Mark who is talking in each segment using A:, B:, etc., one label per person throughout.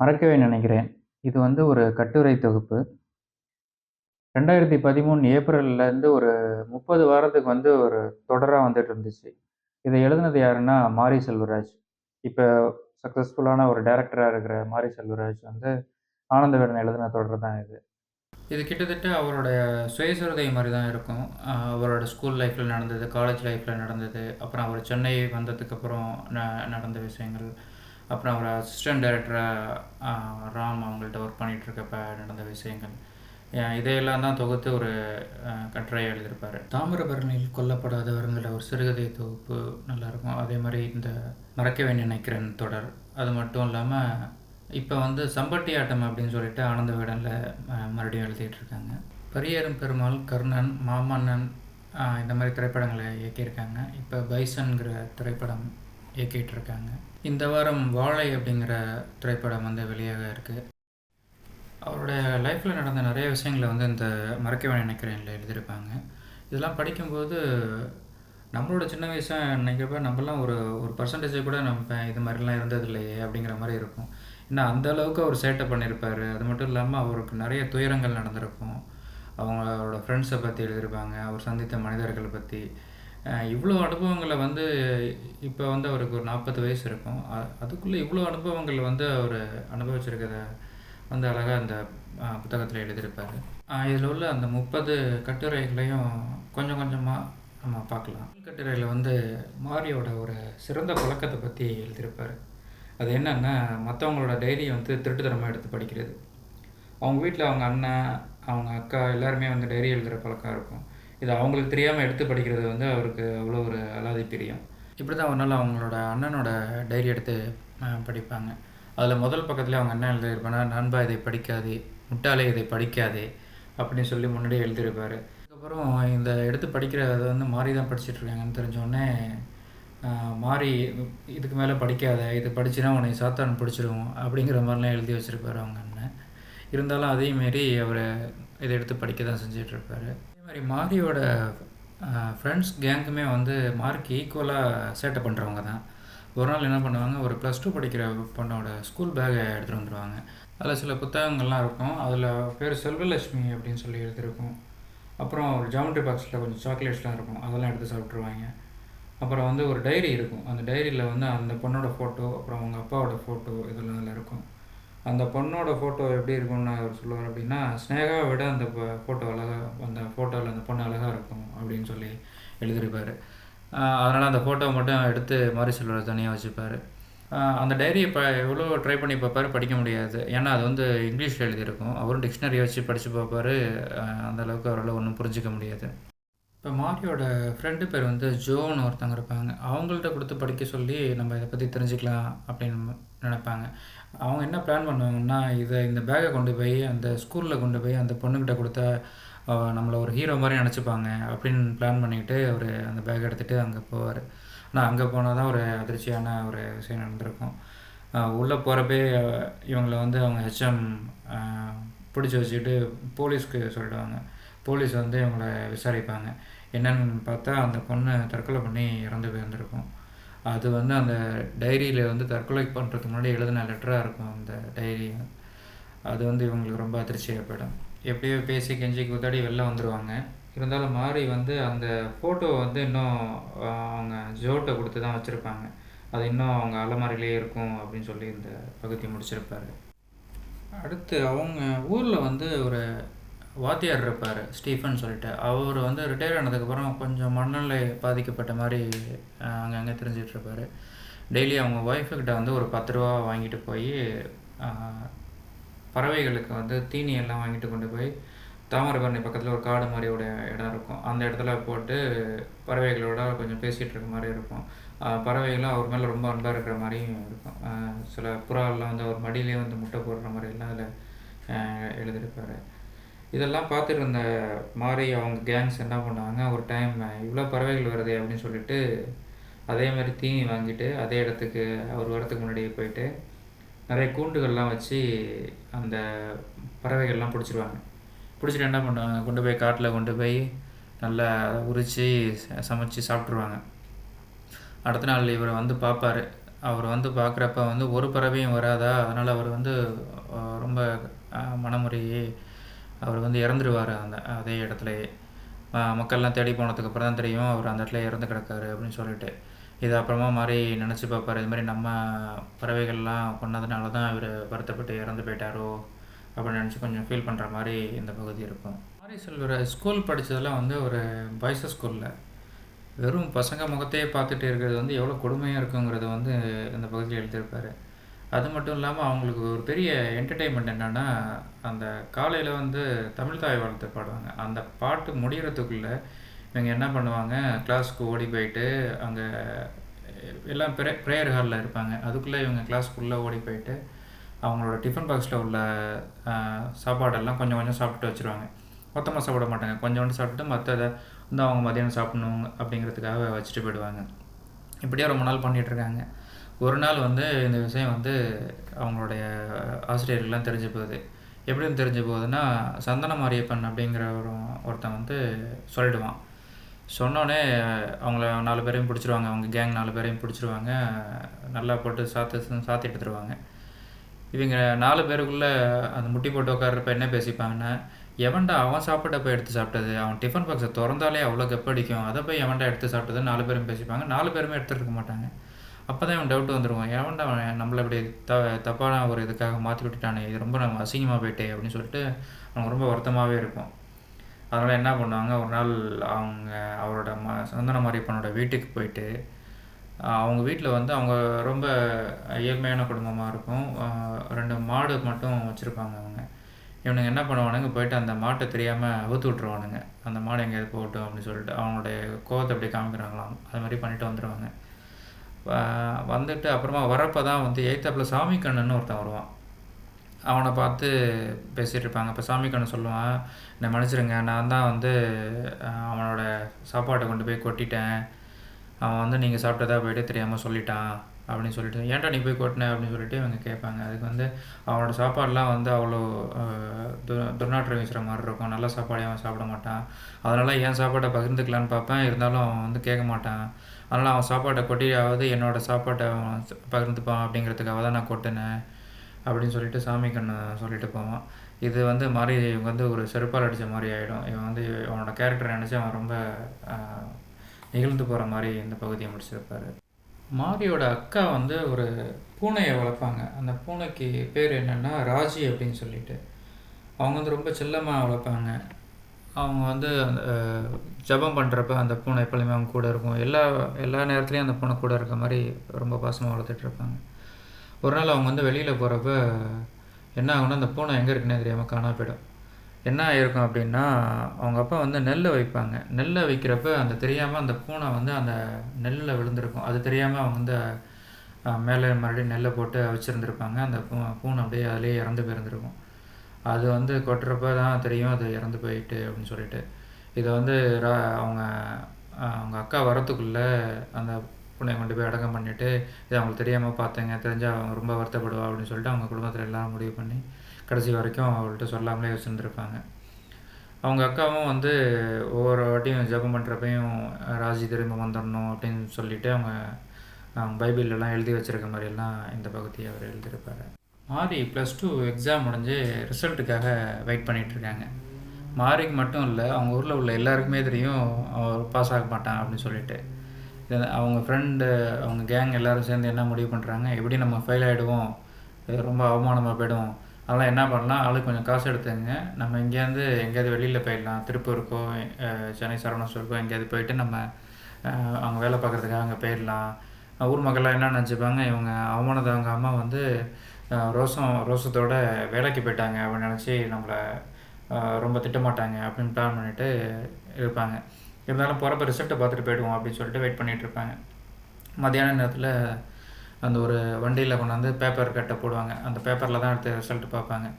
A: மறக்கவே நினைக்கிறேன். இது வந்து ஒரு கட்டுரை தொகுப்பு. 2013 ஏப்ரல்லேருந்து ஒரு 30 வாரத்துக்கு வந்து ஒரு தொடராக வந்துட்டு இருந்துச்சு. இதை எழுதுனது யாருன்னா, மாரி செல்வராஜ். இப்போ சக்ஸஸ்ஃபுல்லான ஒரு டைரக்டரா இருக்கிற மாரி செல்வராஜ் வந்து ஆனந்த எழுதின தொடர் தான் இது.
B: இது கிட்டத்தட்ட அவரோட சுயசரிதை மாதிரி தான் இருக்கும். அவரோட ஸ்கூல் லைஃப்பில் நடந்தது, காலேஜ் லைஃப்பில் நடந்தது, அப்புறம் அவர் சென்னை வந்ததுக்கப்புறம் ந நடந்த விஷயங்கள், அப்புறம் அவர் அசிஸ்டன்ட் டைரக்டரா ராம் அவங்கள்ட்ட ஒர்க் பண்ணிகிட்ருக்கப்ப நடந்த விஷயங்கள். இதையெல்லாம் தான் தொகுத்து ஒரு அ கட்டுரை தாமிரபரணியில் கொல்லப்படாதவர்ங்கிற ஒரு சிறுகதை தொகுப்பு நல்லாயிருக்கும். அதே மாதிரி இந்த மறக்கவே நினைக்கிறேன் தொடர். அது மட்டும் இல்லாமல் இப்போ வந்து சம்பட்டி ஆட்டம் அப்படின்னு சொல்லிட்டு ஆனந்த விடனில் மறுபடியும் மறுபடியும் எழுதிட்டுருக்காங்க. பரியேறும் பெருமாள், கர்ணன், மாமன்னன் இந்த மாதிரி திரைப்படங்களை இயக்கியிருக்காங்க. இப்போ பைசன்கிற திரைப்படம் இயக்கிட்டு இருக்காங்க இந்த வாரம் வாழை அப்படிங்கிற திரைப்படம் வந்து வெளியாக இருக்குது அவருடைய லைஃப்பில் நடந்த நிறைய விஷயங்கள வந்து இந்த மறக்கவே நினைக்கிறேன்ல எழுதியிருப்பாங்க. இதெல்லாம் படிக்கும்போது, நம்மளோட சின்ன வயசாக நினைக்கிறப்ப நம்மலாம் ஒரு ஒரு பர்சன்டேஜை கூட நம்ம இது மாதிரிலாம் இருந்ததில்லையே அப்படிங்கிற மாதிரி இருக்கும். ஏன்னா அந்த அளவுக்கு அவர் சேட்டை பண்ணியிருப்பார் அது மட்டும் இல்லாமல் அவருக்கு நிறைய துயரங்கள் நடந்திருக்கும். அவங்களோட ஃப்ரெண்ட்ஸை பற்றி எழுதியிருப்பாங்க. அவர் சந்தித்த மனிதர்களை பற்றி இவ்வளோ அனுபவங்களை வந்து இப்போ வந்து அவருக்கு ஒரு 40 வயசு இருக்கும். அதுக்குள்ளே இவ்வளோ அனுபவங்களை அனுபவங்கள் வந்து அவர் அனுபவிச்சிருக்கிறத வந்து அழகாக அந்த புத்தகத்தில் எழுதியிருப்பார் எழுதியிருப்பாரு. உள்ள அந்த 30 கட்டுரைகளையும் கொஞ்சம் கொஞ்சமாக நம்ம பார்க்கலாம். கட்டுரையில் வந்து மாரியோட ஒரு சிறந்த பழக்கத்தை பற்றி எழுதியிருப்பாரு. அது என்னென்னா மற்றவங்களோட டைரியை வந்து திருட்டுத்தனமாக எடுத்து படிக்கிறது. அவங்க வீட்டில் அவங்க அண்ணன், அவங்க அக்கா எல்லாருமே வந்து டைரி எழுதுகிற பழக்கம் இருக்கும். இது அவங்களுக்கு தெரியாமல் எடுத்து படிக்கிறது வந்து அவருக்கு அவ்வளோ ஒரு அலாதி பிரியம். இப்படி தான் ஒரு நாள் அவங்களோட அண்ணனோட டைரி எடுத்து படிப்பாங்க. அதில் முதல் பக்கத்தில் அவங்க அண்ணன் எழுதியிருப்பானா, "நண்பா இதை படிக்காதே, முட்டாளே இதை படிக்காதே" அப்படின்னு சொல்லி முன்னாடியே எழுதியிருப்பாரு. அதுக்கப்புறம் இந்த எடுத்து படிக்கிறத வந்து மாறி தான் படிச்சுட்ருக்காங்கன்னு தெரிஞ்சோடனே மாறி "இதுக்கு மேலே படிக்காத, இது படிச்சுனா உன்னை சாத்தான் பிடிச்சிருவோம் அப்படிங்கிற மாதிரிலாம் எழுதி வச்சுருப்பார் அவங்க அண்ணன். இருந்தாலும் அதையும் அவர் இதை எடுத்து படிக்க தான் செஞ்சிட்ருப்பார் மாதிரி மாரியோட ஃப்ரெண்ட்ஸ் கேங்குமே வந்து மார்க் ஈக்குவலாக சேட்டை பண்ணுறவங்க தான். ஒரு நாள் என்ன பண்ணுவாங்க, ஒரு ப்ளஸ் டூ படிக்கிற பொண்ணோட ஸ்கூல் பேக்கை எடுத்துகிட்டு வந்துடுவாங்க அதில் சில புத்தகங்கள்லாம் இருக்கும். அதில் பேர் செல்வலட்சுமி அப்படின்னு சொல்லி எழுதியிருக்கும். அப்புறம் ஒரு ஜாமெட்ரி பாக்ஸில் கொஞ்சம் சாக்லேட்ஸ்லாம் இருக்கும். அதெல்லாம் எடுத்து சாப்பிட்ருவாங்க அப்புறம் வந்து ஒரு டைரி இருக்கும். அந்த டைரியில் வந்து அந்த பொண்ணோட ஃபோட்டோ, அப்புறம் அவங்க அப்பாவோட ஃபோட்டோ இதெல்லாம் அதில் இருக்கும். அந்த பொண்ணோட ஃபோட்டோ எப்படி இருக்கும்னு அவர் சொல்லுவார் அப்படின்னா, ஸ்னேகாவை விட அந்த ஃபோட்டோ அழகாக அந்த ஃபோட்டோவில் அந்த பொண்ணு அழகாக இருக்கும்" அப்படின்னு சொல்லி எழுதியிருப்பாரு. அதனால் அந்த ஃபோட்டோ மட்டும் எடுத்து மாரி செல்வரை தனியாக வச்சுப்பார் அந்த டைரியை இப்போ எவ்வளோ ட்ரை பண்ணி பார்ப்பாரு, படிக்க முடியாது. ஏன்னா அது வந்து இங்கிலீஷில் எழுதியிருக்கும். அவரும் டிக்ஷனரியை வச்சு படித்து பார்ப்பாரு. அந்தளவுக்கு அவரால் ஒன்றும் புரிஞ்சிக்க முடியாது. இப்போ மாரியோட ஃப்ரெண்டு பேர் வந்து ஜோன்னு ஒருத்தவங்க இருப்பாங்க. அவங்கள்ட்ட கொடுத்து படிக்க சொல்லி, நம்ம இதை பற்றி தெரிஞ்சுக்கலாம் அப்படின்னு நினைப்பாங்க அவங்க என்ன பிளான் பண்ணுவாங்கன்னா, இதை இந்த பேக்கை கொண்டு போய் அந்த ஸ்கூலில் கொண்டு போய் அந்த பொண்ணுக்கிட்ட கொடுத்தா நம்மளை ஒரு ஹீரோ மாதிரி நினச்சிப்பாங்க அப்படின்னு பிளான் பண்ணிக்கிட்டு அவர் அந்த பேக் எடுத்துகிட்டு அங்கே போவார் ஆனால் அங்கே போனால் தான் ஒரு அதிர்ச்சியான ஒரு விஷயம் நடந்திருக்கும். உள்ளே போகிறப்பே இவங்களை இவங்கள வந்து அவங்க ஹெச்எம் பிடிச்சி வச்சுக்கிட்டு போலீஸ்க்கு சொல்லிடுவாங்க. போலீஸ் வந்து இவங்களை விசாரிப்பாங்க. என்னென்னு பார்த்தா, அந்த பொண்ணு தற்கொலை பண்ணி இறந்து போயிருந்திருக்கும். அது வந்து அந்த டைரியில் வந்து தற்கொலை பண்ணுறதுக்கு முன்னாடி எழுதின லெட்டராக இருக்கும் அந்த டைரி. அது வந்து இவங்களுக்கு ரொம்ப அதிர்ச்சியாகப்படும் எப்படியோ பேசி கெஞ்சி கூத்தாடி வெளில வந்துடுவாங்க இருந்தாலும் மாறி வந்து அந்த ஃபோட்டோவை வந்து இன்னும் அவங்க ஜோட்டை கொடுத்து தான் வச்சுருப்பாங்க அது இன்னும் அவங்க அலமாரியிலேயே இருக்கும் அப்படின்னு சொல்லி இந்த பகுதி முடிச்சிருப்பாரு. அடுத்து அவங்க ஊரில் வந்து ஒரு வாத்தியார் இருப்பார் ஸ்டீஃபன் சொல்லிட்டு. அவர் வந்து ரிட்டையர் ஆனதுக்கப்புறம் கொஞ்சம் மனநிலை பாதிக்கப்பட்ட மாதிரி அங்கங்கே அங்கங்க திரிஞ்சுட்டுருப்பாரு. டெய்லி அவங்க ஒய்ஃபுக்கிட்ட வந்து ஒரு பத்து ரூபா வாங்கிட்டு போய் பறவைகளுக்கு வந்து தீனி எல்லாம் வாங்கிட்டு கொண்டு போய், தாமரைபரணி பக்கத்தில் ஒரு காடு மாதிரி ஒரு இடம் இருக்கும். அந்த இடத்துல போட்டு பறவைகளோட கொஞ்சம் பேசிகிட்டு இருக்க மாதிரி இருக்கும். பறவைகளும் அவர் மேலே ரொம்ப அன்பாக இருக்கிற மாதிரியும் இருக்கும். சில புறாலாம் வந்து அவர் மடியிலேயே வந்து முட்டை போடுற மாதிரிலாம் அதில் எழுதியிருப்பார் இதெல்லாம் பார்த்துட்டு இருந்த மாதிரி அவங்க கேங்ஸ் என்ன பண்ணாங்க, ஒரு டைம் இவ்வளோ பறவைகள் வருதே" அப்படின்னு சொல்லிட்டு, அதே மாதிரி தீனி வாங்கிட்டு, அதே இடத்துக்கு அவர் வரத்துக்கு முன்னாடியே போயிட்டு, நிறைய கூண்டுகள்லாம் வச்சு அந்த பறவைகள்லாம் பிடிச்சிருவாங்க. பிடிச்சிட்டு என்ன பண்ணுவாங்க, கொண்டு போய் காட்டில் கொண்டு போய் நல்லா உரித்து ச சமைச்சு சாப்பிட்ருவாங்க அடுத்த நாள் இவரை வந்து பார்ப்பாரு. அவர் வந்து பார்க்குறப்ப வந்து ஒரு பறவையும் வராதா? அதனால் அவர் வந்து ரொம்ப மனமுறையே அவர் வந்து இறந்துருவார் அந்த அதே இடத்துலையே மக்கள்லாம் தேடி போனதுக்கப்புறம் தான் தெரியும் அவர் அந்த இடத்துல இறந்து கிடக்காரு அப்படின்னு சொல்லிட்டு. இது அப்புறமா மாதிரி நினச்சி பார்ப்பாரு. இது மாதிரி நம்ம பறவைகள்லாம் கொன்னதுனால தான் இவர் வருத்தப்பட்டு இறந்து போயிட்டாரோ அப்படின்னு நினச்சி கொஞ்சம் ஃபீல் பண்ணுற மாதிரி இந்த பகுதி இருக்கும். மாதிரி செல்வர் ஸ்கூல் படித்ததெல்லாம் வந்து ஒரு பாய்ஸ் ஸ்கூலில் வெறும் பசங்க முகத்தையே பார்த்துட்டு இருக்கிறது வந்து எவ்வளோ கொடுமையாக இருக்குங்கிறத வந்து இந்த பகுதியில் எழுதியிருப்பார். அது மட்டும் இல்லாமல் அவங்களுக்கு ஒரு பெரிய என்டர்டெயின்மெண்ட் என்னென்னா அந்த காலையில் வந்து தமிழ் தாய் வாழ்த்து பாடுவாங்க. அந்த பாட்டு முடிகிறதுக்குள்ளே இவங்க என்ன பண்ணுவாங்க? கிளாஸ்க்கு ஓடி போயிட்டு அங்கே எல்லாம் ப்ரே ப்ரேயர் ஹாலில் இருப்பாங்க. அதுக்குள்ளே இவங்க கிளாஸ்க்குள்ளே ஓடி போயிட்டு அவங்களோட டிஃபன் பாக்ஸில் உள்ள சாப்பாடெல்லாம் கொஞ்சம் கொஞ்சம் சாப்பிட்டு வச்சுருவாங்க. மொத்தமாக சாப்பிட மாட்டாங்க. கொஞ்சோண்டு சாப்பிட்டுட்டு மற்றதை வந்து அவங்க மதியானம் சாப்பிடணும் அப்படிங்கிறதுக்காக வச்சுட்டு போயிடுவாங்க. இப்படியே ரொம்ப நாள் பண்ணிகிட்ருக்காங்க ஒரு நாள் வந்து இந்த விஷயம் வந்து அவங்களுடைய ஆசிரியர்கள்லாம் தெரிஞ்சு போகுது. எப்படின்னு தெரிஞ்சு போகுதுன்னா சந்தன மாரியப்பன் அப்படிங்கிற ஒரு ஒருத்தன் வந்து சொல்லிடுவான். சொன்னோடனே அவங்கள நாலு பேரையும் பிடிச்சிருவாங்க. அவங்க கேங் நாலு பேரையும் பிடிச்சிருவாங்க. நல்லா போட்டு சாத்து சாத்தி எடுத்துருவாங்க. இவங்க நாலு பேருக்குள்ளே அந்த முட்டி போட்டு உட்கார்றப்ப என்ன பேசிப்பாங்கன்னா எவன்டா அவன் சாப்பிட்ட போய் எடுத்து சாப்பிட்டது? அவன் டிஃபன் பாக்ஸை திறந்தாலே அவ்வளோ கப்படிக்கும் அதை போய் எவன்டா எடுத்து சாப்பிட்டது நாலு பேரும் பேசிப்பாங்க. நாலு பேருமே எடுத்துகிட்டு இருக்க மாட்டாங்க. அப்போ தான் இவன் டவுட் வந்துருவான். எவன்டா அவன் நம்மளை இப்படி த தப்பான ஒரு இதுக்காக மாற்றி விட்டுட்டானே? இது ரொம்ப நம்ம அசிங்கமாக போயிட்டே அப்படின்னு சொல்லிட்டு அவனுக்கு ரொம்ப வருத்தமாகவே இருக்கும் அதனால் என்ன பண்ணுவாங்க? ஒரு நாள் அவங்க அவரோட ம சந்தன மாரியப்பனோட வீட்டுக்கு போயிட்டு அவங்க வீட்டில் வந்து அவங்க ரொம்ப ஏழ்மையான குடும்பமாக இருக்கும். ரெண்டு மாடு மட்டும் வச்சுருப்பாங்க அவங்க. இவனுங்க என்ன பண்ணுவானுங்க? போயிட்டு அந்த மாட்டை தெரியாமல் அவுத்து விட்ருவானுங்க அந்த மாடு எங்கேயாவது போகட்டும் அப்படின்னு சொல்லிட்டு அவனுடைய கோவத்தை அப்படி காமிக்கிறாங்களாம். அது மாதிரி பண்ணிட்டு வந்துடுவாங்க வந்துட்டு அப்புறமா வரப்போ தான் வந்து எய்த்தாப்பில் சாமி கண்ணன்னு ஒருத்தன் வருவான். அவனை பார்த்து பேசிகிட்டு இருப்பாங்க. இப்போ சாமி கண்ணு சொல்லுவான் என்னை மன்னிச்சிருங்க நான் தான் வந்து அவனோட சாப்பாட்டை கொண்டு போய் கொட்டிட்டேன். அவன் வந்து நீங்கள் சாப்பிட்டதா போய்ட்டு தெரியாமல் சொல்லிட்டான். அப்படின்னு சொல்லிட்டு ஏன்டா நீ போய் கொட்டின? அப்படின்னு சொல்லிட்டு இவங்க கேட்பாங்க. அதுக்கு வந்து அவனோட சாப்பாடெலாம் வந்து அவ்வளோ து- துர்நாற்றம் வீசுகிற மாதிரி இருக்கும். நல்ல சாப்பாடே அவன் சாப்பிட மாட்டான். அதனால் ஏன் சாப்பாட்டை பகிர்ந்துக்கலான்னு பார்ப்பேன். இருந்தாலும் அவன் வந்து கேட்க மாட்டான். அதனால் அவன் சாப்பாட்டை கொட்டியாவது என்னோட சாப்பாட்டை அவன் பகிர்ந்துப்பான் அப்படிங்கிறதுக்காக தான் நான் கொட்டினேன் அப்படின்னு சொல்லிட்டு சாமி கண்ணு சொல்லிட்டு போவான். இது வந்து மாதிரி இவங்க வந்து ஒரு செருப்பால் அடித்த மாதிரி ஆகிடும் இவன் வந்து அவனோட கேரக்டரை நினச்சி அவன் ரொம்ப நிகழ்ந்து போகிற மாதிரி இந்த பகுதியை முடிச்சிருப்பார். மாரியோட அக்கா வந்து ஒரு பூனையை வளர்ப்பாங்க. அந்த பூனைக்கு பேர் என்னென்னா ராஜி அப்படின்னு சொல்லிட்டு. அவங்க வந்து ரொம்ப செல்லமாக வளர்ப்பாங்க. அவங்க வந்து அந்த ஜபம் ஜெபம் பண்ணுறப்ப அந்த பூனை எப்பொழுதுமே அவங்க கூட இருக்கும். எல்லா எல்லா நேரத்துலையும் அந்த பூனை கூட இருக்க மாதிரி ரொம்ப பாசமாக வளர்த்துட்ருப்பாங்க ஒரு நாள் அவங்க வந்து வெளியில் போகிறப்ப என்ன ஆகும்னா அந்த பூனை எங்கே இருக்குன்னே தெரியாமல் காணாம போயிடும். என்ன ஆகிருக்கும் அப்படின்னா அவங்க அப்பா வந்து நெல்லை வைப்பாங்க. நெல்லை வைக்கிறப்ப அந்த தெரியாமல் அந்த பூனை வந்து அந்த நெல்லில் விழுந்திருக்கும். அது தெரியாமல் அவங்க வந்து மேலே மறுபடியும் நெல்லை போட்டு வச்சுருந்துருப்பாங்க அந்த பூ பூனை அப்படியே அதிலே இறந்து போயிருந்துருக்கும். அது வந்து கொட்டுறப்ப தான் தெரியும் அது இறந்து போயிட்டு அப்படின்னு சொல்லிட்டு. இதை வந்து ரா- அவங்க அவங்க அக்கா வரத்துக்குள்ளே அந்த பிள்ளைய கொண்டு போய் அடக்கம் பண்ணிவிட்டு இது அவங்களுக்கு தெரியாமல் பார்த்தேங்க தெரிஞ்சால் அவங்க ரொம்ப வருத்தப்படுவா அப்படின்னு சொல்லிட்டு அவங்க குடும்பத்தில் எல்லாரும் முடிவு பண்ணி கடைசி வரைக்கும் அவள்கிட்ட சொல்லாமலே வச்சுருந்துருப்பாங்க. அவங்க அக்காவும் வந்து ஒவ்வொரு வாட்டியும் ஜெபம் பண்ணுறப்பையும் ராஜி திரும்ப வந்துடணும் அப்படின்னு சொல்லிட்டு அவங்க அவங்க பைபிள்லலாம் எழுதி வச்சிருக்க மாதிரியெல்லாம் இந்த பகுதியை அவர் எழுதியிருப்பாரு. மாறி ப்ளஸ் டூ எக்ஸாம் முடிஞ்சு ரிசல்ட்டுக்காக வெயிட் பண்ணிகிட்ருக்காங்க மாரிக்கு மட்டும் இல்லை அவங்க ஊரில் உள்ள எல்லாருக்குமே தெரியும் அவர் பாஸ் ஆக மாட்டான் அப்படின்னு சொல்லிட்டு. அவங்க ஃப்ரெண்டு அவங்க கேங் எல்லோரும் சேர்ந்து என்ன முடிவு பண்ணுறாங்க எப்படி நம்ம ஃபெயில் ஆகிடுவோம் ரொம்ப அவமானமாக போயிடும். அதெல்லாம் என்ன பண்ணலாம்? ஆளுக்கு கொஞ்சம் காசு எடுத்துங்க நம்ம இங்கேருந்து எங்கேயாவது வெளியில் போயிடலாம். திருப்பூருக்கோ சென்னை சரவண எங்கேயாவது போயிட்டு நம்ம அவங்க வேலை பார்க்குறதுக்காக அங்கே போயிடலாம். ஊர் மக்கள்லாம் என்ன நினச்சிப்பாங்க? இவங்க அவமானத்தை அவங்க அம்மா வந்து ரோசம் ரோசத்தோட வேலைக்கு போயிட்டாங்க அப்படின்னு நினச்சி நம்மளை ரொம்ப திட்டமாட்டாங்க அப்படின்னு பிளான் பண்ணிட்டு இருப்பாங்க. இருந்தாலும் போகிறப்ப ரிசல்ட்டை பார்த்துட்டு போயிடுவோம் அப்படின்னு சொல்லிட்டு வெயிட் பண்ணிகிட்டு இருப்பாங்க. மத்தியான நேரத்தில் அந்த ஒரு வண்டியில் கொண்டாந்து பேப்பர் கட்டை போடுவாங்க. அந்த பேப்பரில் தான் எடுத்து ரிசல்ட் பார்ப்பாங்க.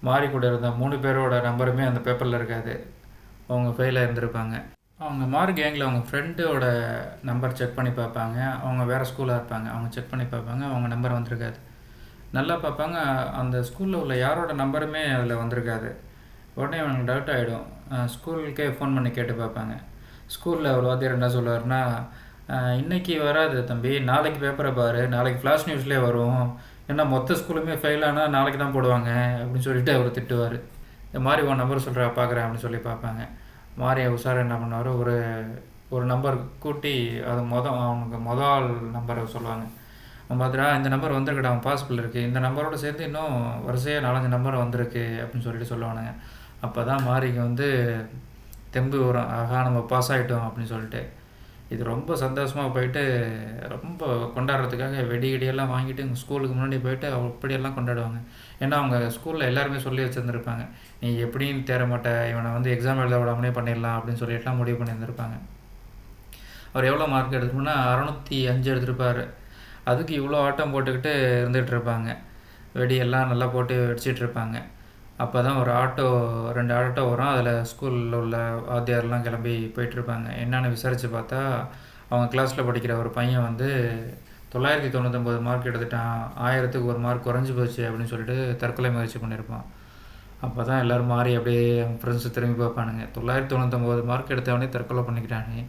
B: மாறி கூட இருந்த மூணு பேரோட நம்பருமே அந்த பேப்பரில் இருக்காது. அவங்க ஃபெயிலாக இருந்திருப்பாங்க. அவங்க மாறு கேங்கில் அவங்க ஃப்ரெண்டோட நம்பர் செக் பண்ணி பார்ப்பாங்க. அவங்க வேறு ஸ்கூலாக இருப்பாங்க. அவங்க செக் பண்ணி பார்ப்பாங்க. அவங்க நம்பர் வந்திருக்காது. நல்லா பார்ப்பாங்க. அந்த ஸ்கூலில் உள்ள யாரோட நம்பருமே அதில் வந்திருக்காது. உடனே அவனுக்கு டவுட் ஆகிடும் ஸ்கூலுக்கே ஃபோன் பண்ணி கேட்டு பார்ப்பாங்க. ஸ்கூலில் ஒரு வாத்தியார் என்ன சொல்லுவார்னா இன்றைக்கி வராது தம்பி. நாளைக்கு பேப்பரை பாரு. நாளைக்கு ஃப்ளாஷ் நியூஸ்லேயே வரும். ஏன்னா மொத்த ஸ்கூலுமே ஃபெயில் ஆனால் நாளைக்கு தான் போடுவாங்க. அப்படின்னு சொல்லிட்டு அவர் திட்டுவார். இந்த மாதிரி உன் நம்பர் சொல்கிறா பார்க்குறேன் அப்படின்னு சொல்லி பார்ப்பாங்க. மாறி உஷார் என்ன பண்ணுவார்? ஒரு ஒரு நம்பர் கூட்டி அது மொதல் அவனுக்கு மொதல் நம்பரை சொல்லுவாங்க. பார்த்துட்டா இந்த நம்பர் வந்திருக்குடா அவன் பாசிபிள் இருக்குது இந்த நம்பரோட சேர்ந்து இன்னும் வரிசையாக நாலஞ்சு நம்பர் வந்திருக்கு அப்படின்னு சொல்லிட்டு சொல்லுவானுங்க. அப்போ தான் மாறிக்கு வந்து தெம்பு வரும். ஆஹா நம்ம பாஸ் ஆகிட்டோம் அப்படின்னு சொல்லிட்டு. இது ரொம்ப சந்தோஷமாக போயிட்டு ரொம்ப கொண்டாடுறதுக்காக வெடி கிடியெல்லாம் வாங்கிட்டு எங்கள் ஸ்கூலுக்கு முன்னாடி போயிட்டு அப்படியெல்லாம் கொண்டாடுவாங்க. ஏன்னா அவங்க ஸ்கூலில் எல்லாருமே சொல்லி வச்சுருந்துருப்பாங்க. நீ எப்படியும் தேர மாட்ட இவனை வந்து எக்ஸாம் எழுத விடாமலே பண்ணிடலாம் அப்படின்னு சொல்லிட்டுலாம் முடிவு பண்ணியிருந்திருப்பாங்க. அவர் எவ்வளோ மார்க் எடுத்துருப்போம்னா அறநூற்றி அஞ்சு எடுத்திருப்பார். அதுக்கு இவ்வளோ ஆட்டம் போட்டுக்கிட்டு இருந்துகிட்டு இருப்பாங்க வெடியெல்லாம் நல்லா போட்டு வெடிச்சிட்டு இருப்பாங்க அப்போ தான் ஒரு ஆட்டோ ரெண்டு ஆட்டோ வரும். அதில் ஸ்கூலில் உள்ள வாத்தியார்லாம் கிளம்பி போயிட்டுருப்பாங்க என்னென்னு விசாரித்து பார்த்தா அவங்க கிளாஸில் படிக்கிற ஒரு பையன் வந்து தொள்ளாயிரத்தி தொண்ணூத்தொம்பது மார்க் எடுத்துட்டான். ஆயிரத்துக்கு ஒரு மார்க் குறைஞ்சி போச்சு அப்படின்னு சொல்லிட்டு தற்கொலை முயற்சி பண்ணியிருப்பான். அப்போ தான் எல்லோரும் மாறி அப்படியே அவங்க ஃப்ரெண்ட்ஸு திரும்பி பார்ப்பானுங்க. தொள்ளாயிரத்தி தொண்ணூத்தொம்பது மார்க் எடுத்தவனே தற்கொலை பண்ணிக்கிட்டானே.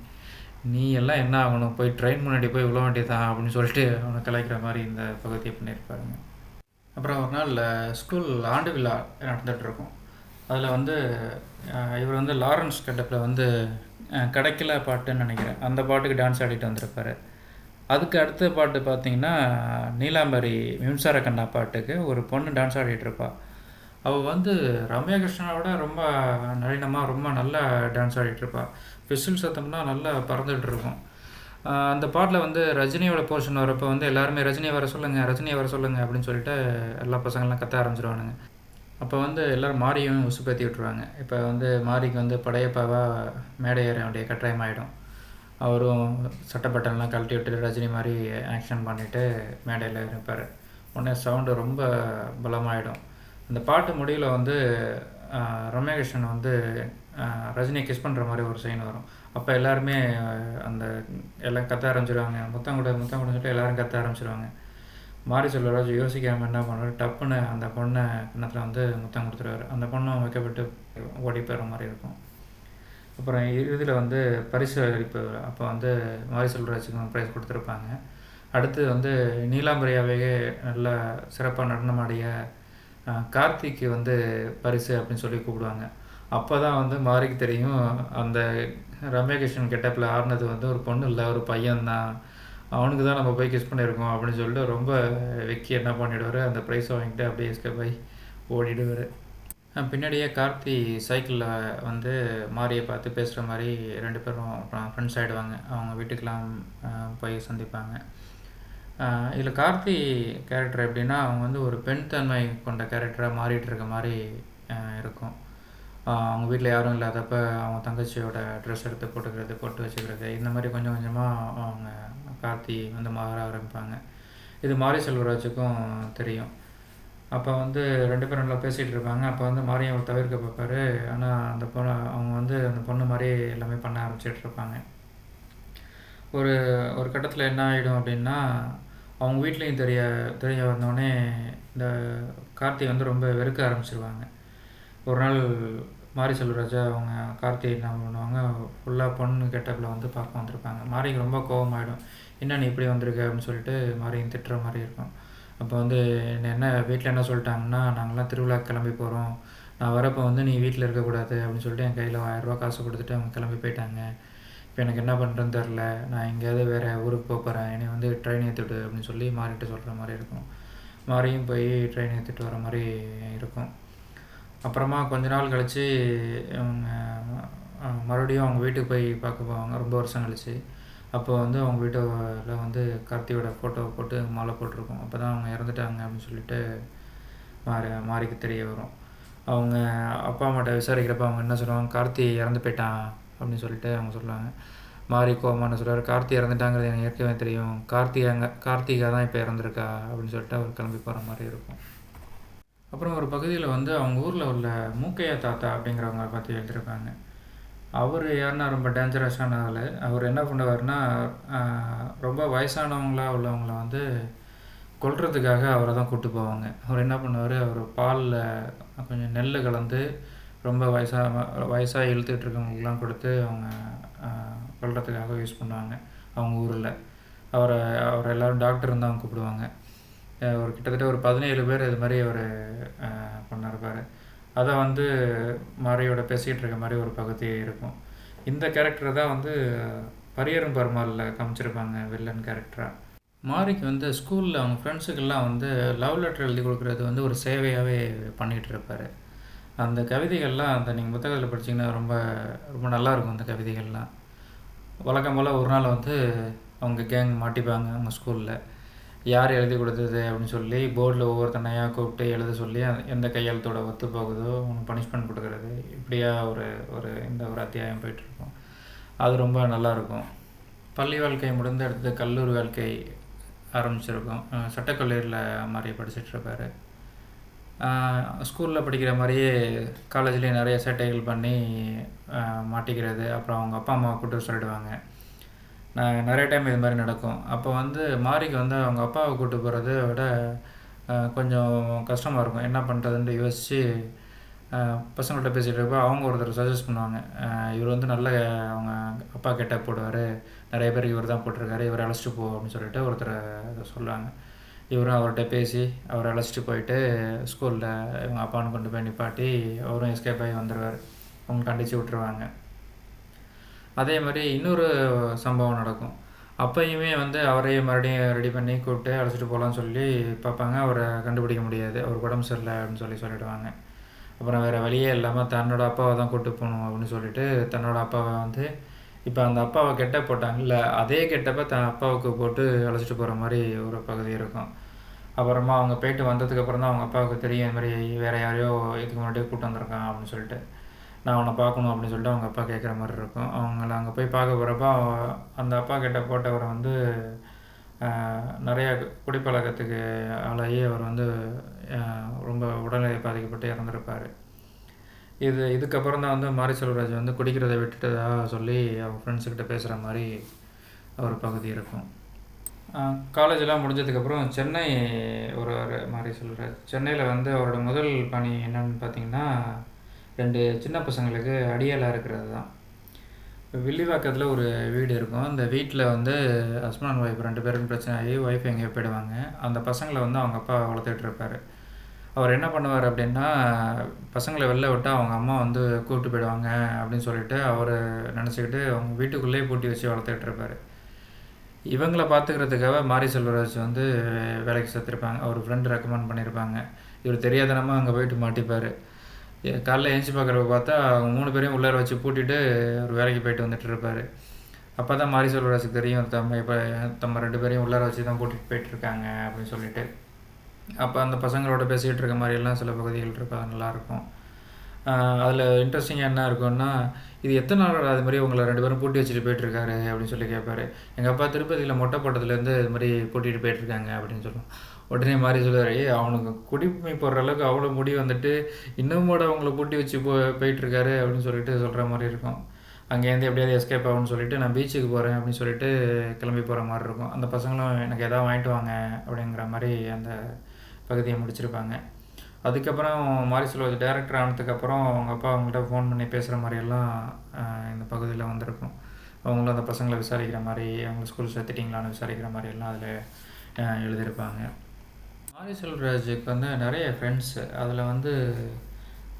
B: நீ எல்லாம் என்ன ஆகணும்? போய் ட்ரெயின் முன்னாடி போய் விழ வேண்டியதான் அப்படின்னு சொல்லிட்டு அவனை கலாய்க்கிற மாதிரி இந்த பகுதியை பண்ணியிருப்பாருங்க அப்புறம் ஒரு நாள் ஸ்கூல் ஆண்டு விழா நடந்துகிட்ருக்கும் அதில் வந்து இவர் வந்து லாரன்ஸ் கட்டப்பில் வந்து கடைக்கில பாட்டுன்னு நினைக்கிறேன். அந்த பாட்டுக்கு டான்ஸ் ஆடிட்டு வந்திருப்பாரு. அதுக்கு அடுத்த பாட்டு பார்த்தீங்கன்னா நீலாம்பரி மிம்சார கண்ணா பாட்டுக்கு ஒரு பொண்ணு டான்ஸ் ஆடிட்டு இருப்பா. அவள் வந்து ரம்யா கிருஷ்ணனோட ரொம்ப நளினமாக ரொம்ப நல்லா டான்ஸ் ஆடிட்டுருப்பாள் விசில் சத்தம்னா நல்லா பறந்துகிட்டு இருக்கும் அந்த பாட்டில் வந்து ரஜினியோட போர்ஷன் வரப்போ வந்து எல்லாருமே ரஜினியை வர சொல்லுங்கள் ரஜினியை வர சொல்லுங்கள் அப்படின்னு சொல்லிட்டு எல்லா பசங்கள்லாம் கத்த ஆரம்பிச்சிருவானுங்க. அப்போ வந்து எல்லோரும் மாரியும் உசுப்பேத்தி விட்ருவாங்க இப்போ வந்து மாரிக்கு வந்து படையப்பாவாக மேடை ஏற வேண்டிய கட்டாயமாகிடும் அவரும் சட்டப்பட்டன்லாம் கழட்டி விட்டுட்டு ரஜினி மாதிரி ஆக்ஷன் பண்ணிவிட்டு மேடையில் இருப்பார். உடனே சவுண்டு ரொம்ப பலமாயிடும். அந்த பாட்டு முடிவில் வந்து ஆஹ், ரம்யகிருஷ்ணன் வந்து ரஜினியை கிஸ் பண்ணுற மாதிரி ஒரு சைன் வரும். அப்போ எல்லாருமே அந்த எல்லாம் கத்த ஆரம்பிச்சிருவாங்க. முத்தம் கூட முத்தம் கூட சொல்லிட்டு எல்லாரும் கத்த ஆரம்பிச்சிருவாங்க. மாரி செல்வராஜ் யோசிக்காமல் என்ன பண்ணுவார்? டப்புன்னு அந்த பொண்ணை பின்னத்தில் வந்து முத்தம் கொடுத்துருவாரு. அந்த பொண்ணும் வைக்கப்பட்டு ஓடி போயிடுற மாதிரி இருக்கும். அப்புறம் இறுதியில் வந்து பரிசு அளிப்பு. அப்போ வந்து மாரி செல்வராஜுக்கு ப்ரைஸ் கொடுத்துருப்பாங்க. அடுத்து வந்து நீலாம்பரியாவே நல்ல சிறப்பாக நடனமாடிய கார்த்திக்கு வந்து பரிசு அப்படின்னு சொல்லி கூப்பிடுவாங்க. அப்போ தான் வந்து மாரிக்கு தெரியும் அந்த ரம்யகிருஷ்ணன் கெட்டப்பில் ஆடினது வந்து ஒரு பொண்ணு இல்லை ஒரு பையன்தான். அவனுக்கு தான் நம்ம போய் கிஸ் பண்ணியிருக்கோம் அப்படின்னு சொல்லிட்டு ரொம்ப வெக்கி என்ன பண்ணிவிடுவார் அந்த ப்ரைஸை வாங்கிட்டு அப்படியே எஸ்கேப் போய் ஓடிடுவார். பின்னாடியே கார்த்தி சைக்கிளில் வந்து மாரியை பார்த்து பேசுகிற மாதிரி ரெண்டு பேரும் அப்புறம் ஃப்ரெண்ட்ஸ் ஆகிடுவாங்க அவங்க வீட்டுக்கெலாம் போய் சந்திப்பாங்க. இதில் கார்த்தி கேரக்டர் எப்படின்னா அவங்க வந்து ஒரு பெண் தன்மை கொண்ட கேரக்டராக மாறிட்டு இருக்க மாதிரி இருக்கும். அவங்க வீட்டில் யாரும் இல்லாதப்ப அவங்க தங்கச்சியோட ட்ரெஸ் எடுத்து போட்டுக்கிறது போட்டு வச்சுக்கிறது இந்த மாதிரி கொஞ்சம் கொஞ்சமாக அவங்க கார்த்தி வந்து மாற ஆரம்பிப்பாங்க. இது மாரி செல்வராஜுக்கும் தெரியும். அப்போ வந்து ரெண்டு பேரும் நல்லா பேசிகிட்டு இருப்பாங்க. அப்போ வந்து மாரியை அவர் தவிர்க்க பார்ப்பாரு ஆனால் அந்த பொண்ணு அவங்க வந்து அந்த பொண்ணு மாதிரி எல்லாமே பண்ண ஆரம்பிச்சிட்டு இருப்பாங்க. ஒரு ஒரு கட்டத்தில் என்ன ஆகிடும் அப்படின்னா அவங்க வீட்லேயும் தெரிய தெரிய வந்தோடனே இந்த கார்த்தி வந்து ரொம்ப வெறுக்க ஆரம்பிச்சிருவாங்க. ஒரு நாள் மாரி செல்வராஜா அவங்க கார்த்திகை என்ன பண்ணுவாங்க ஃபுல்லாக பொண்ணு கெட்டப்பில் வந்து பார்க்க வந்திருப்பாங்க. மாரிக்கு ரொம்ப கோவமாயிடும். என்ன நீ இப்படி வந்திருக்க? அப்படின்னு சொல்லிட்டு மாரியும் திட்டுற மாதிரி இருக்கும். அப்போ வந்து என்ன என்ன வீட்டில் என்ன சொல்லிட்டாங்கன்னா நாங்கள்லாம் திருவிழா கிளம்பி போகிறோம் நான் வரப்போ வந்து நீ வீட்டில் இருக்கக்கூடாது. அப்படின்னு சொல்லிட்டு என் கையில் ஆயிரரூபா காசு கொடுத்துட்டு அவங்க கிளம்பி போயிட்டாங்க. இப்போ எனக்கு என்ன பண்ணுறேன்னு தெரில நான் எங்கேயாவது வேறு ஊருக்கு போக போகிறேன் என்னை வந்து ட்ரெயின் ஏற்றிவிடு அப்படின்னு சொல்லி மாறிட்டு சொல்கிற மாதிரி இருக்கும். மாறியும் போய் ட்ரெயின் ஏற்றிட்டு வர மாதிரி இருக்கும். அப்புறமா கொஞ்ச நாள் கழித்து இவங்க மறுபடியும் அவங்க வீட்டுக்கு போய் பார்க்க போவாங்க. ரொம்ப வருஷம் கழிச்சு. அப்போ வந்து அவங்க வீட்டில் வந்து கார்த்தியோட ஃபோட்டோவை போட்டு மாலை போட்டிருக்கும். அப்போ தான் அவங்க இறந்துட்டாங்க அப்படின்னு சொல்லிட்டு மாறி மாறிக்கு தெரிய வரும். அவங்க அப்பா அம்மாட்ட விசாரிக்கிறப்ப அவங்க என்ன சொல்லுவாங்க? கார்த்தி இறந்து போயிட்டான் அப்படின்னு சொல்லிட்டு அவங்க சொல்லுவாங்க. மாறி கோமான்னு சொல்கிறார் கார்த்தி இறந்துட்டாங்கிறது எனக்கு ஏற்கனவே தெரியும். கார்த்திகாங்க கார்த்திகா தான் இப்போ இறந்துருக்கா அப்படின்னு சொல்லிட்டு அவர் கிளம்பி போகிற மாதிரி இருக்கும். அப்புறம் ஒரு பகுதியில் வந்து அவங்க ஊரில் உள்ள மூக்கையா தாத்தா அப்படிங்கிறவங்க பற்றி எழுதியிருக்காங்க. அவர் யாருன்னா ரொம்ப டேஞ்சரஸான ஆள். அவர் என்ன பண்ணுவார்னா ரொம்ப வயசானவங்களா உள்ளவங்கள வந்து கொல்றதுக்காக அவரை தான் கூட்டு போவாங்க. அவர் என்ன பண்ணுவார் அவர் பாலில் கொஞ்சம் நெல் கலந்து ரொம்ப வயசாக வயசாக இழுத்துட்டு இருக்கவங்களுக்குலாம் கொடுத்து அவங்க கொல்றதுக்காக யூஸ் பண்ணுவாங்க அவங்க ஊரில். அவரை அவர் எல்லோரும் டாக்டர் தான் கூப்பிடுவாங்க. ஒரு கிட்டத்தட்ட ஒரு பதினேழு பேர் இது மாதிரி அவர் பண்ணிருப்பார் அதை வந்து மாரியோட பேசிக்கிட்டு இருக்க மாதிரி ஒரு பகுதி இருக்கும். இந்த கேரக்டர் தான் வந்து பரியரும் பருமாளில் காமிச்சிருப்பாங்க வில்லன் கேரக்டராக மாரிக்கு வந்து ஸ்கூலில் அவங்க ஃப்ரெண்ட்ஸுக்கெல்லாம் வந்து லவ் லெட்டர் எழுதி கொடுக்குறது வந்து ஒரு சேவையாகவே பண்ணிகிட்டு இருப்பார். அந்த கவிதைகள்லாம் அந்த நீங்கள் புத்தகத்தில் படிச்சீங்கன்னா ரொம்ப ரொம்ப நல்லா இருக்கும் அந்த கவிதைகள்லாம். வழக்கம் போல் ஒரு நாள் வந்து அவங்க கேங் மாட்டிப்பாங்க அவங்க ஸ்கூலில் யார் எழுதி கொடுத்தது அப்படின்னு சொல்லி போர்டில் ஒவ்வொருத்தனையாக கூப்பிட்டு எழுத சொல்லி எந்த கையெழுத்தோட ஒத்து போகுதோ உனக்கு பனிஷ்மெண்ட் கொடுக்குறது. இப்படியா ஒரு ஒரு இந்த ஒரு அத்தியாயம் போயிட்டுருக்கும். அது ரொம்ப நல்லாயிருக்கும். பள்ளி வாழ்க்கை முடிந்த அடுத்து கல்லூரி வாழ்க்கை ஆரம்பிச்சிருக்கோம். சட்டக்கல்லூரியில் மாதிரி படிச்சிட்ருப்பாரு. ஸ்கூலில் படிக்கிற மாதிரியே காலேஜ்லேயும் நிறைய சேட்டைகள் பண்ணி மாட்டிக்கிறது. அப்புறம் அவங்க அப்பா அம்மா கூப்பிட்டு சொல்லிடுவாங்க. நிறைய டைம் இது மாதிரி நடக்கும். அப்போ வந்து மாரிக்கு வந்து அவங்க அப்பாவை கூட்டு போகிறத விட கொஞ்சம் கஷ்டமாக இருக்கும். என்ன பண்ணுறதுன்ட்டு யோசித்து பசங்கள்கிட்ட பேசிகிட்டு இருப்போ அவங்க ஒருத்தர் சஜஸ்ட் பண்ணுவாங்க. இவர் வந்து நல்ல அவங்க அப்பா கெட்ட போடுவார். நிறைய பேர் இவர் தான் போட்டிருக்காரு. இவரை அழைச்சிட்டு போ அப்படின்னு சொல்லிட்டு ஒருத்தரை சொல்லுவாங்க. இவரும் அவர்கிட்ட பேசி அவரை அழைச்சிட்டு போயிட்டு ஸ்கூலில் இவங்க அப்பான்னு கொண்டு போய் நிப்பாட்டி அவரும் எஸ்கேப் ஆகி வந்துடுவார் அவங்க கண்டித்து விட்டுருவாங்க. அதே மாதிரி இன்னொரு சம்பவம் நடக்கும். அப்பயுமே வந்து அவரையே மறுபடியும் ரெடி பண்ணி கூப்பிட்டு அழைச்சிட்டு போகலான்னு சொல்லி பார்ப்பாங்க. அவரை கண்டுபிடிக்க முடியாது. அவர் உடம்பு சரியில்லை அப்படின்னு சொல்லி சொல்லிவிடுவாங்க அப்புறம் வேறு வழியே இல்லாமல் தன்னோட அப்பாவை தான் கூப்பிட்டு போகணும் அப்படின்னு சொல்லிட்டு தன்னோட அப்பாவை வந்து இப்போ அந்த அப்பாவை கெட்ட போட்டாங்கல்ல அதே கெட்டப்ப தன் அப்பாவுக்கு போட்டு அழைச்சிட்டு போகிற மாதிரி ஒரு பகுதி இருக்கும். அப்புறமா அவங்க போயிட்டு வந்ததுக்கப்புறம் தான் அவங்க அப்பாவுக்கு தெரியும். இந்த மாதிரி வேறு யாரையோ இதுக்கு முன்னாடியே கூப்பிட்டு வந்திருக்கான் அப்படின்னு சொல்லிட்டு. நான் அவனை பார்க்கணும் அப்படின்னு சொல்லிட்டு அவங்க அப்பா கேட்குற மாதிரி இருக்கும். அவங்கள அங்கே போய் பார்க்க போகிறப்ப அந்த அப்பா கிட்ட போட்டவரை வந்து நிறையா குடிப்பழக்கத்துக்கு ஆளாகி அவர் வந்து ரொம்ப உடல்நிலை பாதிக்கப்பட்டு இறந்துருப்பார். இது இதுக்கப்புறம் தான் வந்து மாரி செல்வராஜ் வந்து குடிக்கிறதை விட்டுட்டதா சொல்லி அவங்க ஃப்ரெண்ட்ஸுக்கிட்ட பேசுகிற மாதிரி ஒரு பகுதி இருக்கும். காலேஜெலாம் முடிஞ்சதுக்கப்புறம் சென்னை ஒரு மாதிரி சொல்கிறார் சென்னையில் வந்து அவரோட முதல் பணி என்னன்னு பார்த்தீங்கன்னா ரெண்டு சின்ன பசங்களுக்கு அடியாளாக இருக்கிறது தான் வில்லிவாக்கத்தில் ஒரு வீடு இருக்கும். அந்த வீட்டில் வந்து ஹஸ்பண்ட் ஒய்ஃப் ரெண்டு பேருக்கும் பிரச்சனை ஆகி ஒய்ஃப் எங்கேயோ போயிடுவாங்க. அந்த பசங்களை வந்து அவங்க அப்பா வளர்த்துட்டு இருப்பார். அவர் என்ன பண்ணுவார் அப்படின்னா பசங்களை வெளில விட்டு அவங்க அம்மா வந்து கூப்பிட்டு போயிடுவாங்க அப்படின்னு சொல்லிட்டு அவர் நினச்சிக்கிட்டு அவங்க வீட்டுக்குள்ளேயே பூட்டி வச்சு வளர்த்துக்கிட்டு இருப்பார். இவங்களை பார்த்துக்கிறதுக்காக மாரி செல்வராஜ் வந்து வேலைக்கு சேர்த்துருப்பாங்க அவர் ஃப்ரெண்டு ரெக்கமெண்ட் பண்ணியிருப்பாங்க. இவர் தெரியாதனமாக அங்கே போயிட்டு மாட்டிப்பார். காலைல ஏஞ்சி பார்க்குறப்ப பார்த்தா அவங்க மூணு பேரையும் உள்ளார வச்சு பூட்டிட்டு ஒரு வேலைக்கு போயிட்டு வந்துட்டு இருப்பார். அப்போ தான் மாரி செல்வராஜுக்கு தெரியும் தம்ம இப்போ தம்ம ரெண்டு பேரையும் உள்ளார வச்சு தான் கூட்டிகிட்டு போயிட்டுருக்காங்க அப்படின்னு சொல்லிட்டு. அப்போ அந்த பசங்களோட பேசிகிட்டு இருக்க மாதிரியெல்லாம் சில பகுதிகள் இருக்கும். அது நல்லாயிருக்கும் அதில் இன்ட்ரெஸ்டிங்காக என்ன இருக்கும்னா இது எத்தனை நாள் அது மாதிரி உங்களை ரெண்டு பேரும் பூட்டி வச்சுட்டு போயிட்டுருக்காரு அப்படின்னு சொல்லி கேட்பாரு எங்கள் அப்பா திருப்பதியில் மொட்டை போட்டதுலேருந்து இது மாதிரி பூட்டிகிட்டு போயிட்டுருக்காங்க அப்படின்னு சொல்லுவோம். உடனே மாதிரி சொல்லுவார் ஏய் அவனுக்கு குடிமை போடுற அளவுக்கு அவ்வளோ முடி வந்துட்டு இன்னுமோட அவங்கள பூட்டி வச்சு போ போயிட்டுருக்காரு அப்படின்னு சொல்லிட்டு சொல்கிற மாதிரி இருக்கும். அங்கேருந்து எப்படியாவது எஸ்கேப் ஆகும்னு சொல்லிட்டு நான் பீச்சுக்கு போகிறேன் அப்படின்னு சொல்லிட்டு கிளம்பி போகிற மாதிரி இருக்கும். அந்த பசங்களும் எனக்கு எதாவது வாங்கிட்டு வாங்க அப்படிங்கிற மாதிரி அந்த பகுதியை முடிச்சிருப்பாங்க. அதுக்கப்புறம் மாரி செல்வராஜ் டேரக்டர் ஆனதுக்கப்புறம் அவங்க அப்பா அவங்கள்ட்ட ஃபோன் பண்ணி பேசுகிற மாதிரியெல்லாம் இந்த பகுதியில் வந்திருக்கும். அவங்களும் அந்த பசங்களை விசாரிக்கிற மாதிரி அவங்க ஸ்கூல் சேர்த்துட்டிங்களான்னு விசாரிக்கிற மாதிரி எல்லாம் அதில் எழுதியிருப்பாங்க. மாரி செல்வராஜுக்கு வந்து நிறைய ஃப்ரெண்ட்ஸு அதில் வந்து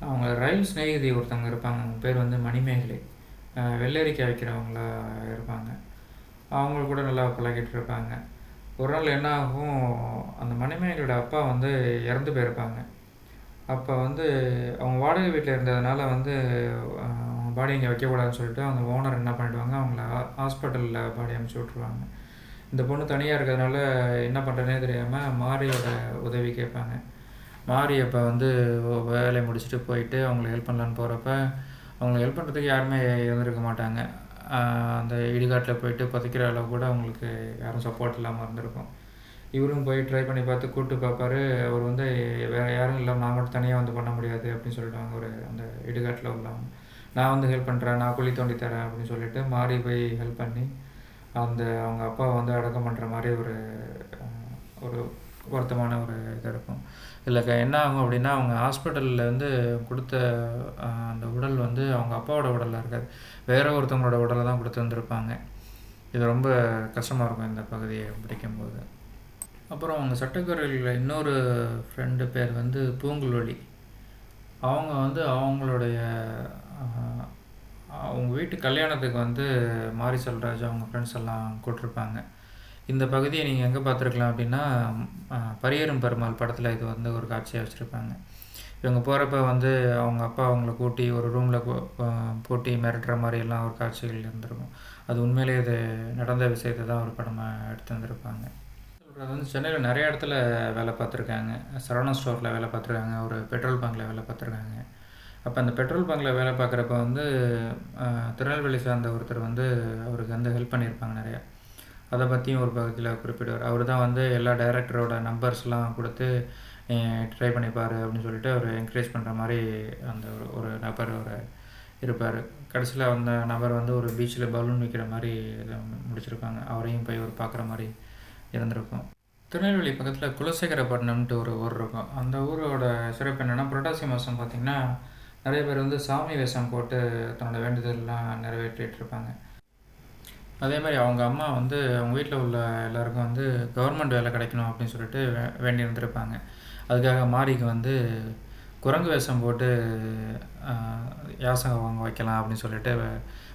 B: அவங்க ரயில் சிநேகிதி ஒருத்தவங்க இருப்பாங்க. அவங்க பேர் வந்து மணிமேகலை. வெள்ளரிக்காய் வைக்கிறவங்களா இருப்பாங்க. அவங்க கூட நல்லா பழகிட்டு இருப்பாங்க. ஒரு நாள் என்ன ஆகும்? அந்த மணிமேகலோட அப்பா வந்து இறந்து போயிருப்பாங்க. அப்போ வந்து அவங்க வாடகை வீட்டில் இருந்ததுனால வந்து அவங்க பாடி இங்கே வைக்கக்கூடாதுன்னு சொல்லிட்டு அந்த ஓனர் என்ன பண்ணிடுவாங்க? அவங்கள ஹாஸ்பிட்டலில் பாடி அனுப்பிச்சி விட்ருவாங்க இந்த பொண்ணு தனியாக இருக்கிறதுனால என்ன பண்ணுறதுனே தெரியாமல் மாரியோட உதவி கேட்பாங்க. மாரி அப்போ வந்து வேலையை முடிச்சுட்டு போயிட்டு அவங்கள ஹெல்ப் பண்ணலான்னு போகிறப்ப அவங்கள ஹெல்ப் பண்ணுறதுக்கு யாருமே இருந்திருக்க மாட்டாங்க. அந்த இடுகாட்டில் போயிட்டு புதைக்கிற அளவு கூட அவங்களுக்கு யாரும் சப்போர்ட் இல்லாமல் இருந்திருக்கும். இவரும் போய் ட்ரை பண்ணி பார்த்து கூப்பிட்டு பார்ப்பாரு. அவர் வந்து வேறு யாரும் இல்லை நான் மட்டும் தனியாக வந்து பண்ண முடியாது அப்படின்னு சொல்லிடுவாங்க ஒரு அந்த இடுகாட்டில் உள்ளவங்க. நான் வந்து ஹெல்ப் பண்ணுறேன் நான் குழி தோண்டி தரேன் அப்படின்னு சொல்லிட்டு மாறி போய் ஹெல்ப் பண்ணி அந்த அவங்க அப்பா வந்து அடக்கம் பண்ணுற மாதிரி ஒரு ஒரு வருத்தமான ஒரு இது இருக்கும். இதில் என்ன ஆகும் அப்படின்னா அவங்க ஹாஸ்பிட்டலில் வந்து கொடுத்த அந்த உடல் வந்து அவங்க அப்பாவோட உடலாக இருக்காது. வேற ஒருத்தவங்களோட உடலை தான் கொடுத்து வந்திருப்பாங்க. இது ரொம்ப கஷ்டமாக இருக்கும் இந்த பகுதியை பிடிக்கும்போது. அப்புறம் அவங்க சட்டக்கரையில் இன்னொரு ஃப்ரெண்டு பேர் வந்து பூங்குழலி. அவங்க வந்து அவங்களுடைய அவங்க வீட்டு கல்யாணத்துக்கு வந்து மாரி செல்வராஜ் அவங்க ஃப்ரெண்ட்ஸ் எல்லாம் கூட்டிருப்பாங்க. இந்த பகுதியை நீங்கள் எங்கே பார்த்துருக்கலாம் அப்படின்னா பரியரும் பெருமாள் படத்தில் இது வந்து ஒரு காட்சியாக வச்சுருப்பாங்க. இவங்க போகிறப்ப வந்து அவங்க அப்பா அவங்கள கூட்டி ஒரு ரூமில் போட்டி மிரட்டுற மாதிரி எல்லாம் ஒரு காட்சிகள் இருந்திருக்கும். அது உண்மையிலேயே இது நடந்த விஷயத்தை தான் ஒரு படமாக எடுத்து வந்திருப்பாங்க. சொல்கிறது வந்து சென்னையில் நிறைய இடத்துல வேலை பார்த்துருக்காங்க. சரவணா ஸ்டோரில் வேலை பார்த்துருக்காங்க. ஒரு பெட்ரோல் பங்கில் வேலை பார்த்துருக்காங்க. அப்போ அந்த பெட்ரோல் பங்கில் வேலை பார்க்குறப்ப வந்து திருநெல்வேலி சார்ந்த ஒருத்தர் வந்து அவருக்கு வந்து ஹெல்ப் பண்ணியிருப்பாங்க நிறையா. அதை பற்றியும் ஒரு பகுதியில் குறிப்பிடுவார். அவர் தான் வந்து எல்லா டைரக்டரோட நம்பர்ஸ்லாம் கொடுத்து ட்ரை பண்ணிப்பார் அப்படின்னு சொல்லிட்டு அவர் என்கரேஜ் பண்ணுற மாதிரி அந்த ஒரு ஒரு நபர் ஒரு இருப்பார். கடைசியில் அந்த நபர் வந்து ஒரு பீச்சில் பலூன் விற்கிற மாதிரி இதை முடிச்சிருப்பாங்க. அவரையும் போய் ஒரு பார்க்குற மாதிரி இருந்திருக்கும். திருநெல்வேலி பக்கத்தில் குலசேகரப்பட்டினம்ட்டு ஒரு ஊர் இருக்கும். அந்த ஊரோட சிறப்பு என்னென்னா புரட்டாசி மாதம் பார்த்திங்கன்னா நிறைய பேர் வந்து சாமி வேஷம் போட்டு தன்னோட வேண்டுதல்லாம் நிறைவேற்றிட்டு இருப்பாங்க அதே மாதிரி அவங்க அம்மா வந்து அவங்க வீட்டில் உள்ள எல்லாருக்கும் வந்து கவர்மெண்ட் வேலை கிடைக்கணும் அப்படின்னு சொல்லிட்டு வே வேண்டி இருந்திருப்பாங்க அதுக்காக மாரிக்கு வந்து குரங்கு வேஷம் போட்டு யாசகம் வாங்க வைக்கலாம் அப்படின்னு சொல்லிட்டு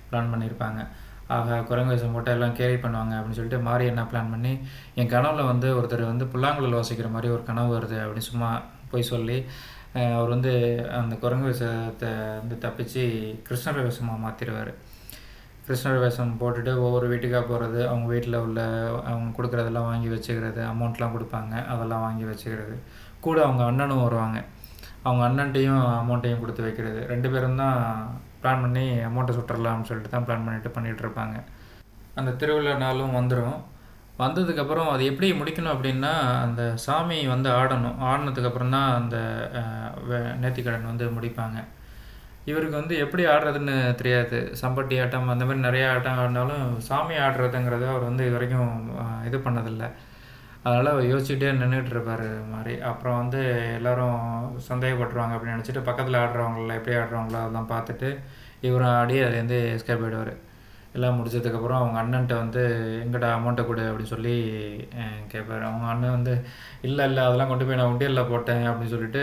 B: பிளான் பண்ணியிருப்பாங்க. ஆக குரங்கு வேஷம் போட்டு எல்லாம் கேரி பண்ணுவாங்க அப்படின்னு சொல்லிட்டு மாரி என்ன பிளான் பண்ணி என் கனவுல வந்து ஒருத்தர் வந்து புல்லாங்குழல் வாசிக்கிற மாதிரி ஒரு கனவு வருது அப்படின்னு சும்மா போய் சொல்லி அவர் வந்து அந்த குரங்கு வேஷத்தை வந்து தப்பிச்சு கிருஷ்ணர் வேஷமாக மாற்றிடுவார் கிருஷ்ணர் வேஷம் போட்டுட்டு ஒவ்வொரு வீட்டுக்காக போகிறது அவங்க வீட்டில் உள்ள அவங்க கொடுக்குறதெல்லாம் வாங்கி வச்சுக்கிறது அமௌண்ட்லாம் கொடுப்பாங்க அதெல்லாம் வாங்கி வச்சுக்கிறது. கூட அவங்க அண்ணனும் வருவாங்க. அவங்க அண்ணன்ட்டையும் அமௌண்ட்டையும் கொடுத்து வைக்கிறது. ரெண்டு பேரும் தான் பிளான் பண்ணி அமௌண்ட்டை சுட்டுறலாம்னு சொல்லிட்டு தான் பிளான் பண்ணிட்டு பண்ணிகிட்டு இருப்பாங்க. அந்த திருவிழா நாளும் வந்துடும் வந்ததுக்கப்புறம் அது எப்படி முடிக்கணும் அப்படின்னா அந்த சாமி வந்து ஆடணும். ஆடினதுக்கப்புறம் தான் அந்த நேர்த்திக்கடன் வந்து முடிப்பாங்க. இவருக்கு வந்து எப்படி ஆடுறதுன்னு தெரியாது. சம்பட்டி ஆட்டம் அந்த மாதிரி நிறைய ஆட்டம் ஆடினாலும் சாமி ஆடுறதுங்கிறத அவர் வந்து இது வரைக்கும் இது பண்ணதில்லை. அதனால் அவர் யோசிச்சுட்டே நின்றுட்டு இருப்பார் மாதிரி. அப்புறம் வந்து எல்லோரும் சந்தேகப்பட்டுருவாங்க அப்படின்னு நினச்சிட்டு பக்கத்தில் ஆடுறவங்கள எப்படி ஆடுறவங்களோ அதெல்லாம் பார்த்துட்டு இவரும் ஆடி அதுலேருந்து எஸ்கேப் ஆகிடுவார் எல்லாம் முடிச்சதுக்கப்புறம் அவங்க அண்ணன்ட்ட வந்து எங்கடா அமௌண்ட்டை கொடு? அப்படின்னு சொல்லி கேட்பாரு அவங்க அண்ணன் வந்து இல்லை இல்லை அதெல்லாம் கொண்டு போய் நான் உண்டியலில் போட்டேன் அப்படின்னு சொல்லிட்டு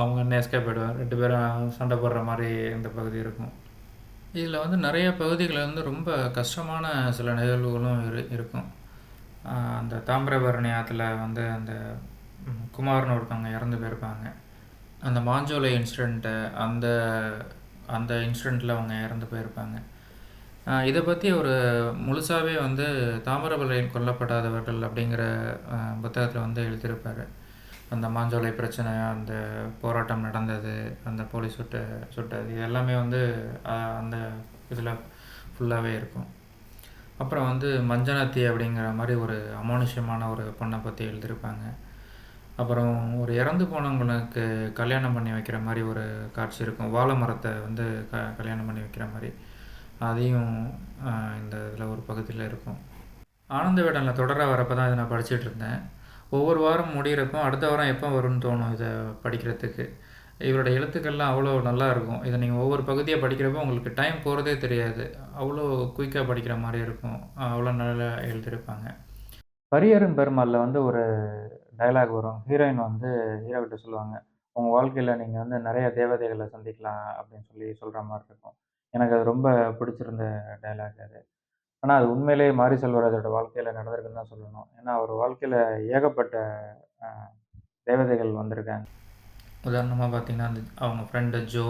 B: அவங்க அண்ணன் எஸ்கேப் ஆகிடுவார் ரெண்டு பேரும் சண்டை போடுற மாதிரி இந்த பகுதி இருக்கும். இதில் வந்து நிறைய பகுதிகளில் வந்து ரொம்ப கஷ்டமான சில நிகழ்வுகளும் இரு இருக்கும். அந்த தாமிரபரணி ஆற்றுல வந்து அந்த குமார்னு ஒருத்தவங்க இறந்து போயிருப்பாங்க. அந்த மாஞ்சோலை இன்சிடெண்ட்டு அந்த அந்த இன்சிடெண்ட்டில் அவங்க இறந்து போயிருப்பாங்க. இதை பற்றி ஒரு முழுசாகவே வந்து தாமிரபரணியில் கொல்லப்படாதவர்கள் அப்படிங்கிற புத்தகத்தில் வந்து எழுதியிருப்பார். அந்த மாஞ்சோலை பிரச்சனை அந்த போராட்டம் நடந்தது அந்த போலீஸ் சுட்டு சுட்டது இது எல்லாமே வந்து அந்த இதில் ஃபுல்லாகவே இருக்கும். அப்புறம் வந்து மஞ்சனத்தி அப்படிங்கிற மாதிரி ஒரு அமானுஷ்யமான ஒரு பொண்ணை பற்றி எழுதியிருப்பாங்க. அப்புறம் ஒரு இறந்து போனவங்களுக்கு கல்யாணம் பண்ணி வைக்கிற மாதிரி ஒரு காட்சி இருக்கும். வாழை மரத்தை வந்து க கல்யாணம் பண்ணி வைக்கிற மாதிரி. அதையும் இந்த இதில் ஒரு பகுதியில் இருக்கும். ஆனந்த விடனில் தொடர வரப்போ தான் இதை நான் படிச்சுட்டு இருந்தேன். ஒவ்வொரு வாரம் முடிகிறப்போ அடுத்த வாரம் எப்போ வரும்னு தோணும் இதை படிக்கிறதுக்கு. இவரோட எழுத்துக்கள்லாம் அவ்வளோ நல்லா இருக்கும். இதை நீங்கள் ஒவ்வொரு பகுதியை படிக்கிறப்போ உங்களுக்கு டைம் போகிறதே தெரியாது. அவ்வளோ குயிக்காக படிக்கிற மாதிரி இருக்கும். அவ்வளோ நல்லா எழுதியிருப்பாங்க.
A: பரியரும் பெருமாளில் வந்து ஒரு டயலாக் வரும். ஹீரோயின் வந்து ஹீரோ கிட்ட சொல்லுவாங்க உங்கள் வாழ்க்கையில் நீங்கள் வந்து நிறைய தேவதைகளை சந்திக்கலாம் அப்படின்னு சொல்லி சொல்கிற மாதிரி இருக்கும். எனக்கு அது ரொம்ப பிடிச்சிருந்த டயலாக் அது. ஆனால் அது உண்மையிலேயே மாரி செல்வராஜோட வாழ்க்கையில் நடந்திருக்குன்னு தான் சொல்லணும். ஏன்னா அவர் வாழ்க்கையில் ஏகப்பட்ட தேவதைகள் வந்திருக்காங்க.
B: உதாரணமாக பார்த்தீங்கன்னா அந்த அவங்க ஃப்ரெண்டு ஜோ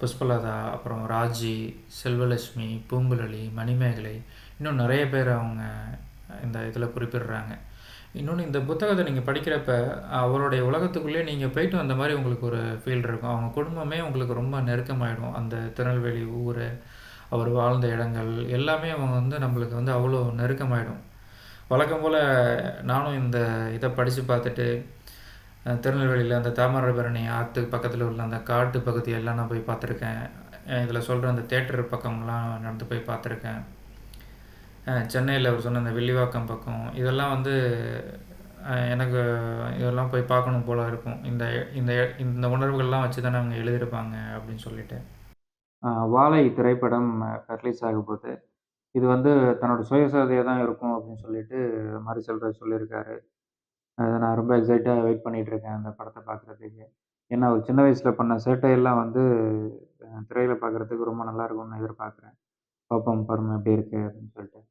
B: புஷ்பலதா அப்புறம் ராஜி செல்வலட்சுமி பூங்குழலி மணிமேகலை இன்னும் நிறைய பேர் அவங்க இந்த இதில் குறிப்பிடுறாங்க. இன்னொன்று இந்த புத்தகத்தை நீங்கள் படிக்கிறப்ப அவருடைய உலகத்துக்குள்ளே நீங்கள் போயிட்டு வந்த மாதிரி உங்களுக்கு ஒரு ஃபீல் இருக்கும். அவங்க குடும்பமே உங்களுக்கு ரொம்ப நெருக்கமாயிடும். அந்த திருநெல்வேலி ஊர் அவர் வாழ்ந்த இடங்கள் எல்லாமே அவங்க வந்து நம்மளுக்கு வந்து அவ்வளோ நெருக்கமாயிடும். வழக்கம் போல் நானும் இந்த இதை படித்து பார்த்துட்டு திருநெல்வேலியில் அந்த தாமிரபரணி ஆற்று பக்கத்தில் உள்ள அந்த காட்டு பகுதியெல்லாம் நான் போய் பார்த்துருக்கேன். இதில் சொல்கிற அந்த தேட்டர் பக்கம்லாம் நடந்து போய் பார்த்துருக்கேன். சென்னையில் அவர் சொன்ன அந்த வில்லிவாக்கம் பக்கம் இதெல்லாம் வந்து எனக்கு இதெல்லாம் போய் பார்க்கணும் போல இருக்கும் இந்த இந்த இந்த உணர்வுகள்லாம் வச்சு தானே அவங்க எழுதியிருப்பாங்க அப்படின்னு சொல்லிட்டு
A: வாழை திரைப்படம் ரிலீஸ் ஆக போகுது இது வந்து தன்னோட சுயசரிதையா தான் இருக்கும் அப்படின்னு சொல்லிட்டு மாரி செல்வராஜ் சொல்லியிருக்காரு. அதை நான் ரொம்ப எக்ஸைட்டாக வெயிட் பண்ணிகிட்டு இருக்கேன் அந்த படத்தை பார்க்குறதுக்கு. ஏன்னா, அவர் சின்ன வயசில் பண்ண சேட்டையெல்லாம் வந்து திரையில் பார்க்குறதுக்கு ரொம்ப நல்லா இருக்கும்னு எதிர்பார்க்குறேன். பார்ப்போம் பருமம் எப்படி இருக்குது அப்படின்னு சொல்லிட்டு.